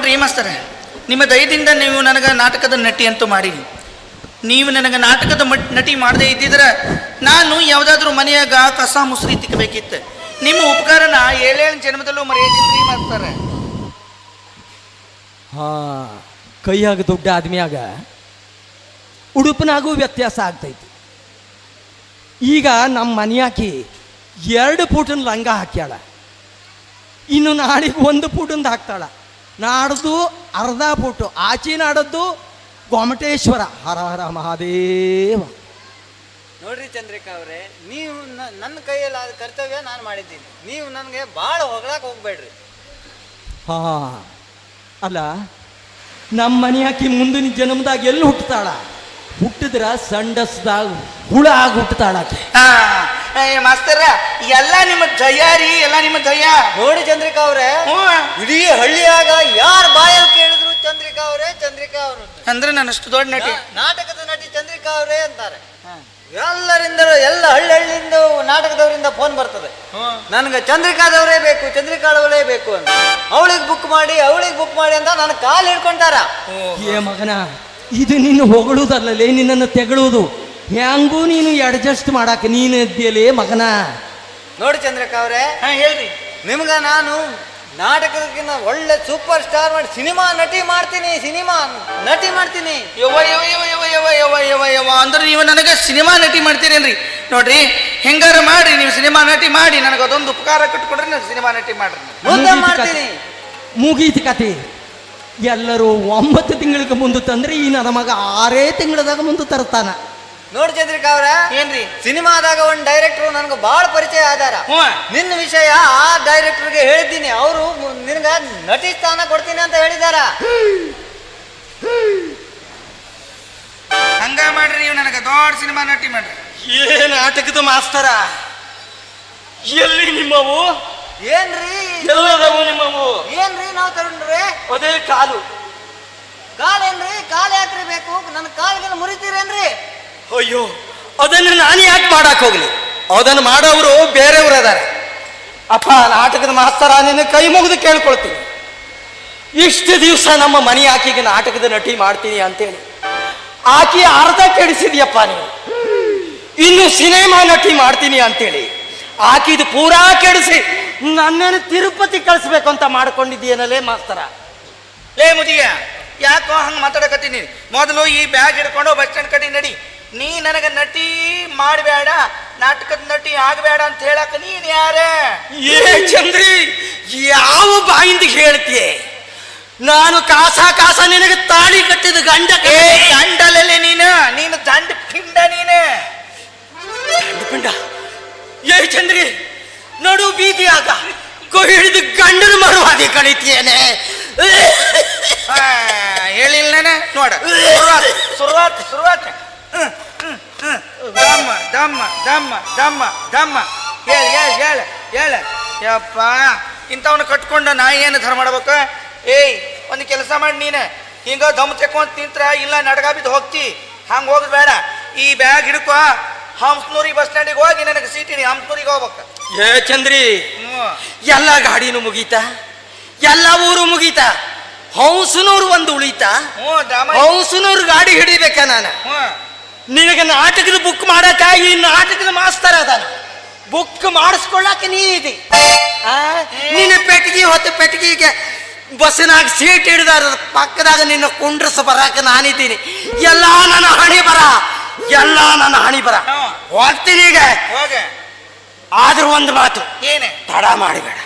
ನೋಡ್ರಿ ಮಾಸ್ತರ ನಿಮ್ಮ ದಯದಿಂದ ನೀವು ನನಗೆ ನಾಟಕದ ನಟಿ ಅಂತೂ ಮಾಡಿ ನೀವು ನನಗೆ ನಾಟಕದ ಮಟ್- ನಟಿ ಮಾಡದೇ ಇದ್ದಿದ್ರೆ ನಾನು ಯಾವುದಾದ್ರೂ ಮನೆಯಾಗ ಕಸ ಮುಸ್ರಿ ತಿಕ್ಕಬೇಕಿತ್ತು ನಿಮ್ಮ ಉಪಕಾರನ ಏಳೇಳು ಜನ್ಮದಲ್ಲೂ ಮರೆಯೋದಿಲ್ಲ ಮಾಸ್ತರ ಹಾ, ಕೈಯಾಗ ದುಡ್ಡು ಆದ್ಮ್ಯಾಗ ಉಡುಪಿನಾಗೂ ವ್ಯತ್ಯಾಸ ಆಗ್ತೈತಿ. ಈಗ ನಮ್ಮ ಮನೆಯಾಕಿ ಎರಡು ಫೂಟನ್ ಲಂಗ ಹಾಕ್ಯಾಳ. ಇನ್ನು ನಾಳೆ ಒಂದು ಫೂಟಂದು ಹಾಕ್ತಾಳ. ನಾಡ್ದು ಅರ್ಧ ಪುಟ್ಟು ಆಚೆ ನಾಡದ್ದು ಗೊಮಟೇಶ್ವರ. ಹರ ಹರ ಮಹಾದೇವ. ನೋಡ್ರಿ ಚಂದ್ರಿಕಾ ಅವರೇ ನೀವು ನನ್ನ ಕೈಯಲ್ಲಿ ಆದ ಕರ್ತವ್ಯ ನಾನು ಮಾಡಿದ್ದೀನಿ. ನೀವು ನನಗೆ ಭಾಳ ಹೊಗಳಕ್ಕೆ ಹೋಗ್ಬೇಡ್ರಿ. ಹಾ ಅಲ್ಲ ನಮ್ಮ ಮನೆಯಾಕಿ ಮುಂದಿನ ಜನ್ಮದಾಗ ಎಲ್ಲಿ ಹುಟ್ಟುತ್ತಾಳ? ಹುಟ್ಟಿದ್ರ ಸಂಡಸ್ದಾಗ ಹುಳ ಆಗಿ ಏ, ಮಾಸ್ತರ ಎಲ್ಲ ನಿಮ್ಮ ಜಯ ರೀ ಎಲ್ಲ ನಿಮ್ಮ ಜಯ. ನೋಡಿ ಚಂದ್ರಿಕಾ ಅವ್ರೆ ಇಡೀ ಹಳ್ಳಿಯಾಗ ಯಾರ ಬಾಯಲ್ಲಿ ಕೇಳಿದ್ರು ಚಂದ್ರಿಕಾ ಅವರೇ ಚಂದ್ರಿಕಾ ಅವರು ಅಂದ್ರೆ ನಾನು ಅಷ್ಟು ದೊಡ್ಡ ನಟಿ. ನಾಟಕದ ನಟಿ ಚಂದ್ರಿಕಾ ಅವರೇ ಅಂತಾರೆ. ಎಲ್ಲರಿಂದ ಎಲ್ಲ ಹಳ್ಳಿ ಹಳ್ಳಿಯಿಂದ ನಾಟಕದವರಿಂದ ಫೋನ್ ಬರ್ತದೆ. ನನಗೆ ಚಂದ್ರಿಕಾದವರೇ ಬೇಕು ಚಂದ್ರಿಕಾಳವರೇ ಬೇಕು ಅಂತ. ಅವಳಿಗೆ ಬುಕ್ ಮಾಡಿ ಅವಳಿಗೆ ಬುಕ್ ಮಾಡಿ ಅಂತ ನನ್ನ ಕಾಲು ಹಿಡ್ಕೊಂತಾರ ಏ ಮಗನ ಇದು ನಿನ್ನ ಹೊಗಳುವುದಲ್ಲಲೇ ನಿನ್ನನ್ನು ತೆಗಳುವುದು. ಹೆಂಗೂ ನೀನು ಅಡ್ಜಸ್ಟ್ ಮಾಡಾಕ ನೀನು ಇದ್ದೀಯಲೇ ಮಗನ? ನೋಡಿ ಚಂದ್ರಕ್ಕ ಅವರೇ. ಹಾ ಹೇಳ್ರಿ. ನಿಮ್ಗ ನಾನು ನಾಟಕದಕ್ಕಿಂತ ಒಳ್ಳೆ ಸೂಪರ್ ಸ್ಟಾರ್ ಮಾಡಿ ಸಿನಿಮಾ ನಟಿ ಮಾಡ್ತೀನಿ ಸಿನಿಮಾ ನಟಿ ಮಾಡ್ತೀನಿ. ಯವ್ವ ಯವ್ವ ಯವ್ವ ಯವ್ವ ಯವ್ವ ಯವ್ವ ಯವ್ವ ಯವ್ವ. ಅಂದ್ರೆ ನೀವು ನನಗೆ ಸಿನಿಮಾ ನಟಿ ಮಾಡ್ತೀರೇನ್ರಿ? ನೋಡ್ರಿ ಹೆಂಗಾರ ಮಾಡಿ ನೀವು ಸಿನಿಮಾ ನಟಿ ಮಾಡಿ ನನಗೆ ಅದೊಂದು ಉಪಕಾರ ಕಟ್ಕೊಡ್ರಿ ನಾನು ಸಿನಿಮಾ ನಟಿ ಮಾಡ್ರಿ. ಮುಂದೆ ಮುಗೀತು ಮಾಡ್ತೀನಿ. ಮುಗೀತು ಕತೆ ಎಲ್ಲರೂ ಒಂಬತ್ತು ತಿಂಗಳಿಗೆ ಮುಂದೆ ತಂದ್ರೆ ಈ ನನ್ನ ಮಗ ಆರೇ ತಿಂಗಳದಾಗ ಮುಂದೆ ತರ್ತಾನ. ನೋಡಿ ಚಂದ್ರಿಕಾ ಅವ್ರ. ಏನ್ರಿ? ಸಿನಿಮಾದಾಗ ಒಂದು ಡೈರೆಕ್ಟರ್ ನನಗೆ ಬಹಳ ಪರಿಚಯ ಆದಾರ. ಹ್ಞೂ. ನಿನ್ನ ವಿಷಯ ಆ ಡೈರೆಕ್ಟರ್ಗೆ ಹೇಳಿದ್ದೀನಿ. ಅವರು ನಿನ್ಗ ನಟಿ ಸ್ಥಾನ ಕೊಡ್ತೀನಿ ಅಂತ ಹೇಳಿದಾರ. ಹಂಗ ಮಾಡ್ರಿ ನೀವು ನನಗೆ ದೊಡ್ಡ ಸಿನಿಮಾ ನಟಿ ಮಾಡ್ರಿ. ಏನ್ ನಾಟಕದ ಮಾಸ್ತರ ಎಲ್ಲಿ ನಿಮ್ಮವು? ಏನ್ರಿ? ಎಲ್ಲದವು ನಿಮ್ಮವು? ಏನ್ರಿ ನಾವು ತಗೊಂಡ್ರಿ ಅದೇ ಕಾಲು. ಕಾಲೇನ್ರಿ? ಕಾಲ್ ಯಾಕ್ರಿ ಬೇಕು? ನನ್ನ ಕಾಲ್ಗೆಲ್ಲ ಮುರಿತೀರೇನ್ರಿ? ಅಯ್ಯೋ, ಅದನ್ನು ನಾನು ಯಾಕೆ ಮಾಡಕ್ಕೆ ಹೋಗ್ಲಿ? ಅದನ್ನು ಮಾಡೋರು ಬೇರೆಯವರು ಅದಾರೆ ಅಪ್ಪ, ನಾಟಕದ ಮಾಸ್ತರ, ನಿನ್ನ ಕೈ ಮುಗಿದು ಕೇಳ್ಕೊಳ್ತೀನಿ. ಇಷ್ಟು ದಿವಸ ನಮ್ಮ ಮನೆ ಆಕೆಗೆ ನಾಟಕದ ನಟಿ ಮಾಡ್ತೀನಿ ಅಂತೇಳಿ. ಆಕೆ ಅರ್ಧ ಕೆಡಿಸಿದ್ಯಪ್ಪ ನೀನು. ಇನ್ನು ಸಿನಿಮಾ ನಟಿ ಮಾಡ್ತೀನಿ ಅಂತೇಳಿ. ಆಕಿದು ಪೂರಾ ಕೆಡಿಸಿ ನನ್ನೇನು ತಿರುಪತಿ ಕಳಿಸ್ಬೇಕು ಅಂತ ಮಾಡ್ಕೊಂಡಿದ್ದೀನಲ್ಲೇ ಮಾಸ್ತರ. ಲೇ ಮುದಿಯ ಯಾಕೋ ಹಂಗೆ ಮಾತಾಡಕತ್ತೀನಿ? ಮೊದಲು ಈ ಬ್ಯಾಗ್ ಹಿಡ್ಕೊಂಡು ಬಸ್ ಸ್ಟ್ಯಾಂಡ್ ಕಡೆ ನಡಿ. ನೀ ನನಗೆ ನಟಿ ಮಾಡಬೇಡ ನಾಟಕದ ನಟಿ ಆಗಬೇಡ ಅಂತ ಹೇಳಕ ನೀನ್ ಯಾರೇ? ಏ ಚಂದ್ರಿ ಯಾವ ಬಾಯಿಂದ ಹೇಳ್ತೀಯ? ನಾನು ಕಾಸ ಕಾಸ ನಿನಗೆ ತಾಳಿ ಕಟ್ಟಿದ ಗಂಡ ಏ ದಂಡಲಲ್ಲಿ ನೀನು ನೀನು ದಂಡ ಪಿಂಡ ನೀನು. ಪಿಂಡ? ಏ ಚಂದ್ರಿ ನಡು ಬೀದಿಯಾಗ ಆಗ ಹಿಡಿದು ಗಂಡನ ಮರುವಾಗಿ ಕಳಿತೀಯೇನೆ. ಆ, ಹೇಳಿಲ್ಲ ನಾನು? ನೋಡ ಶುರುವಾತ್ ಶುರುವಾತ್ ಶುರುವಾತ್. ದಮ್ಮ ದಮ್ಮ ದಮ್ಮ ದಮ್ಮ ದಮ್ಮ ಹೇಳ ಹೇಳ ಹೇಳ ಹೇಳ. ಯಪ್ಪ ಇಂಥವನ್ನ ಕಟ್ಕೊಂಡ ನಾ ಏನು ಧರ್ಮ ಮಾಡ್ಬೇಕು? ಏಯ್ ಒಂದು ಕೆಲಸ ಮಾಡಿ ನೀನು. ಹಿಂಗ ದಮ್ ತೆಕ್ಕೊಂತ ನಿಂತ್ರ ಇಲ್ಲ ನಡಗ ಬಿದ್ದು ಹೋಗ್ತಿ. ಹಂಗೆ ಹೋಗೋದು ಬೇಡ. ಈ ಬ್ಯಾಗ್ ಹಿಡ್ಕೊ. ಹಂಸನೂರಿಗೆ ಬಸ್ ಸ್ಟ್ಯಾಂಡಿಗೆ ಹೋಗಿ ನನಗೆ ಸೀಟಿನಿ ಹಂಸನೂರಿಗೆ ಹೋಗ್ಬೇಕು. ಏ ಚಂದ್ರಿ ಎಲ್ಲ ಗಾಡಿನೂ ಮುಗೀತ? ಎಲ್ಲ ಊರು ಮುಗೀತ? ಹಂಸನೂರು ಒಂದು ಉಳಿತ? ಹಂಸನೂರು ಗಾಡಿ ಹಿಡಿಬೇಕ ನಾನು? ನಿನಗೆ ನಾಟಕದ ಬುಕ್ ಮಾಡಕ ಈ ನಾಟಕದ ಮಾಸ್ತರ ಅದಾನ ಬುಕ್ ಮಾಡಿಸ್ಕೊಳ್ಳಾಕ ನೀ ಇದಿ. ಆ? ನಿನ್ನ ಪೆಟ್ಟಿಗೆ ಹೊತ್ತು ಪೆಟ್ಟಿಗೆಗೆ ಬಸ್ಸಿನಾಗ ಸೀಟ್ ಹಿಡಿದಾರ ಪಕ್ಕದಾಗ ನಿನ್ನ ಕುಂಡ್ರಸ ಬರಾಕ ನಾನಿದ್ದೀನಿ. ಎಲ್ಲ ನನ್ನ ಹಣಿ ಬರ. ಎಲ್ಲ ನನ್ನ ಹಣಿ ಬರ. ಹೋಗ್ತೀನಿ ಈಗ. ಹೋಗ. ಆದ್ರೂ ಒಂದು ಮಾತು. ಏನೇ? ತಡ ಮಾಡಿಬೇಡ.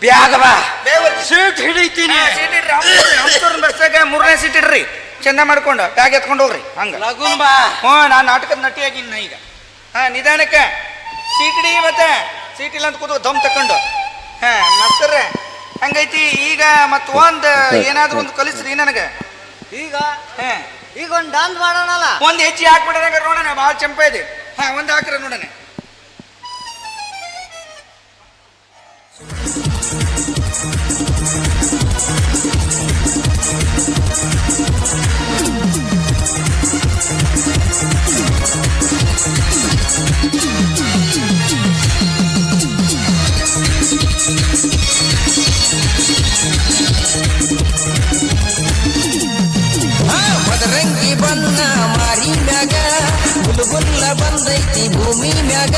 ಬ್ಯಾಗ ಬಾ. ಸೀಟ್ ಹಿಡಿತೀನಿ. ಮೂರನೇ ಸೀಟ್ ಇಡ್ರಿ ಚಂದ ಮಾಡ್ಕೊಂಡು ಬ್ಯಾಗ್ ಎತ್ಕೊಂಡು ಹೋಗ್ರಿ ಹಂಗ. ಲಗುನ್ ಬಾ. ಹ್ಞೂ ನಾನು ನಾಟಕದ ನಟಿಯಾಗಿನ ಈಗ. ಹಾಂ ನಿಧಾನಕ್ಕೆ. ಸೀಟ್ ಇಡಿ ಮತ್ತೆ. ಸೀಟ್ ಇಲ್ಲ ಅಂತ ಕೂತು ದಮ್ ತಕೊಂಡು. ಹಾ ಮಸ್ತರ್ರೆ ಹಂಗೈತಿ. ಈಗ ಮತ್ ಒಂದು ಏನಾದರೂ ಒಂದು ಕಲಿಸ್ರಿ ನನಗೆ. ಈಗ? ಹಾಂ. ಈಗ ಒಂದು ಡಾನ್ಸ್ ಮಾಡೋಣಲ್ಲ? ಒಂದು ಹೆಚ್ಚಿ ಹಾಕ್ಬಿಡೋಣ ನೋಡೋಣ ಭಾಳ ಚಂಪ ಇದೆ. ಹಾ ಒಂದ್ ಹಾಕ್ರ ನೋಡೋಣ. ಬಂದೈತಿ ಭೂಮಿ ಮ್ಯಾಗ.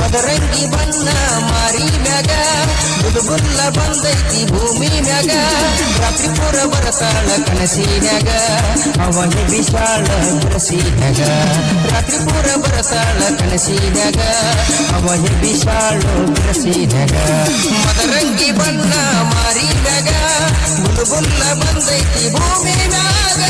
ಮದರಂಗಿ ಬಣ್ಣ ಮಾರಿ ಮ್ಯಾಗ. ಬುದುಬುಲ್ಲ ಬಂದೈತಿ ಭೂಮಿ ಮ್ಯಾಗ. ರಾತ್ರಿಪುರ ಬರತಾಳ ಕನಸಿನ್ಯಾಗ ಅವನಿ ವಿಶಾಲ ಬಿರಸಿನ್ಯಾಗ ರಾತ್ರಿಪುರ ಬರತಾಳ ಕನಸಿನ್ಯಾಗ ಅವನಿ ವಿಶಾಲ ಬಿರಸಿನ್ಯಾಗ ಮದರಂಗಿ ಬಣ್ಣ ಮಾರಿ ಮ್ಯಾಗ. ಬುದುಬುಲ್ಲ ಬಂದೈತಿ ಭೂಮಿ ಮ್ಯಾಗ.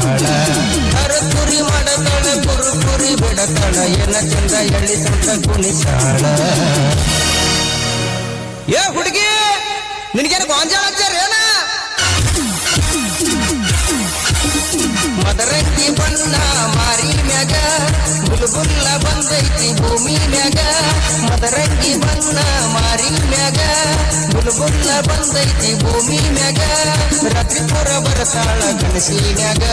ಕುಣಿಸಾಳ ಕರಕುರಿ ಮಡತಳ ಕುರುಕುರಿ ಬಿಡತಳ ಏನ ಚಂದ ಎಳಿ ಸೊಂಟ ಕುಣಿಸಾಳ ಏ ಹುಡುಗಿ ನಿನಗೇನು ಗೊಂಜಾಳ ಹಚ್ಚಾರೇನ ಮದರಂಗಿ ಬಣ್ಣ ಮಾರಿ ಮ್ಯಾಗ, ಬುಲ್ಬುಲ್ಲ ಬಂದೈತಿ ಭೂಮಿ ಮ್ಯಾಗ. ಮದರಂಗಿ ಬಣ್ಣ ಮಾರಿ ಮ್ಯಾಗ, ಬುಲ್ಬುಲ್ಲ ಬಂದೈತಿ ಭೂಮಿ ಮ್ಯಾಗ. ರಾತ್ರಿ ಪುರ ಬರತಾಳ ಮ್ಯಾಗ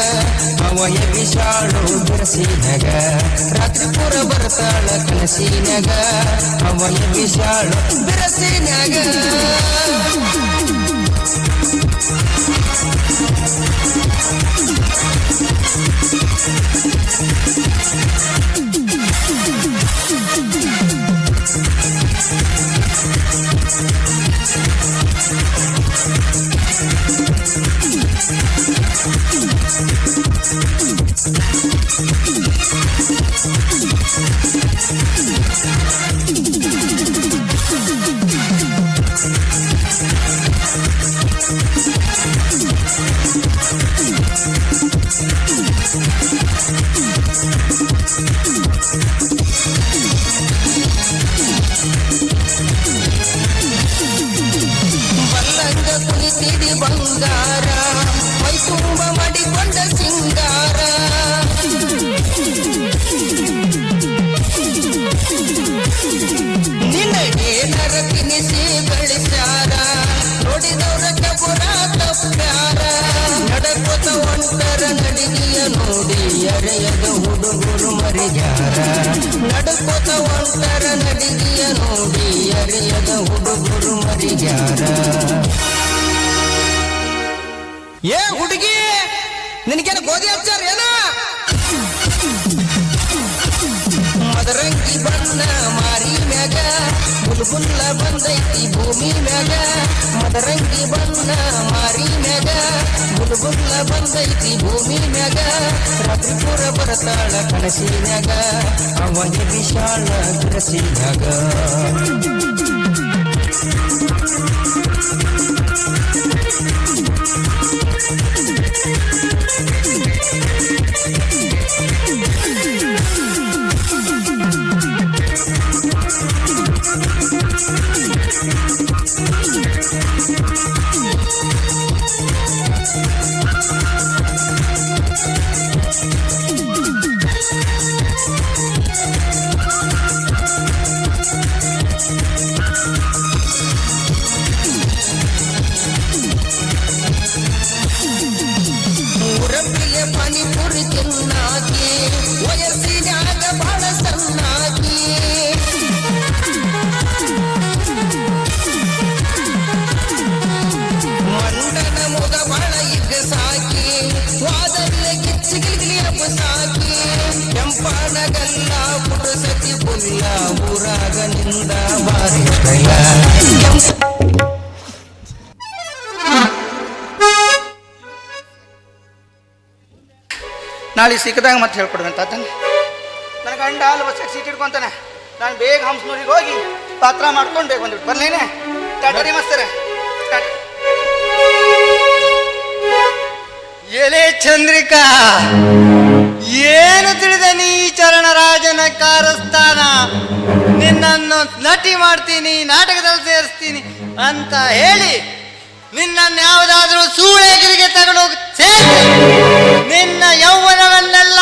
ಅವಯ ವಿಶಾಳು ಬಿರಸಿನ್ಯಾಗ ರಾತ್ರಿ ಪುರ ಬರತಾಳ ಕನಸಿನ್ಯಾಗ ಅವಯ ವಿಶಾಳು ಬಿರಸಿನ್ಯಾಗ Yes. ಕುಳಿತಿದಿ ಬಂಗಾರ ಮೈ ತುಂಬ ಮಡಿಕೊಂಡ ಸಿಂಗಾರ ನಿನಗೆ ನರ ತಿನಿಸಿ ಬೆಳೆಸಾರ ನೋಡಿದವರ ಕಬುರ ತಪ್ಪ್ಯಾರ ನಡಕೋತ ಒಂಟರ ನಡಿಗೆಯ ನೋಡಿ ಅರೆಯದ ಹುಡುಗರು ಮರಿಯಾರ ನಡಕೋತ ಒಂಟರ ನಡಿಗೆಯ ನೋಡಿ ಅರೆಯದ ಹುಡುಗರು ಮರಿಯಾರ ಏ, ಹುಡುಗಿ! ನಿನಗೇನು ಗೋಧಿ ಹಚ್ಚಾರ ಏನ? ಮದರಂಗಿ ಬಣ್ಣ ಮಾರಿ ಮ್ಯಾಗ, ಬುಲ್ಬುಲ್ಲ ಬಂದೈತಿ ಭೂಮಿ ಮ್ಯಾಗ. ಮದರಂಗಿ ಬಣ್ಣ ಮಾರಿ ಮ್ಯಾಗ, ಬುಲ್ಬುಲ್ಲ ಬಂದೈತಿ ಭೂಮಿ ಮ್ಯಾಗ. ರಾತ್ರಿಪುರ ಬರತಾಳ ಕನಸಿನ್ಯಾಗ ಅವನಿ ವಿಶಾಲ ಬಿರಸಿನ್ಯಾಗ ನಾಳೆ ಸಿಕ್ಕದಾಗ ಮತ್ತೆ ಹೇಳ್ಕೊಡ್ಬೇಂತ ಆತನ ನನ್ನ ಗಂಡ ಅಲ್ಲಿ ಬಸ್ಸಾಗ ಸೀಟ್ ಇಟ್ಕೊಂತಾನೆ ನಾನು ಬೇಗ ಹಂಸನೂರಿಗೆ ಹೋಗಿ ಪಾತ್ರ ಮಾಡ್ಕೊಂಡು ಬೇಗ ಬಂದ್ಬಿಟ್ಟು ಬರ್ಲೇನೆ. ಟಾಟಾ ರೀ ಮಸ್ತರ. ಎಲೆ ಚಂದ್ರಿಕಾ, ಏನು ತಿಳಿದ ನೀ ಚರಣರಾಜನ ಕಾರಸ್ಥಾನ? ನಿನ್ನನ್ನು ನಟಿ ಮಾಡ್ತೀನಿ ನಾಟಕದಲ್ಲಿ ಸೇರಿಸ್ತೀನಿ ಅಂತ ಹೇಳಿ ನಿನ್ನನ್ನು ಯಾವುದಾದ್ರೂ ಸೂಳೆಗಿರಿಗೆ ತಗೊಂಡೋಗಿ ಸೇರಿ ನಿನ್ನ ಯೌವನವನ್ನೆಲ್ಲ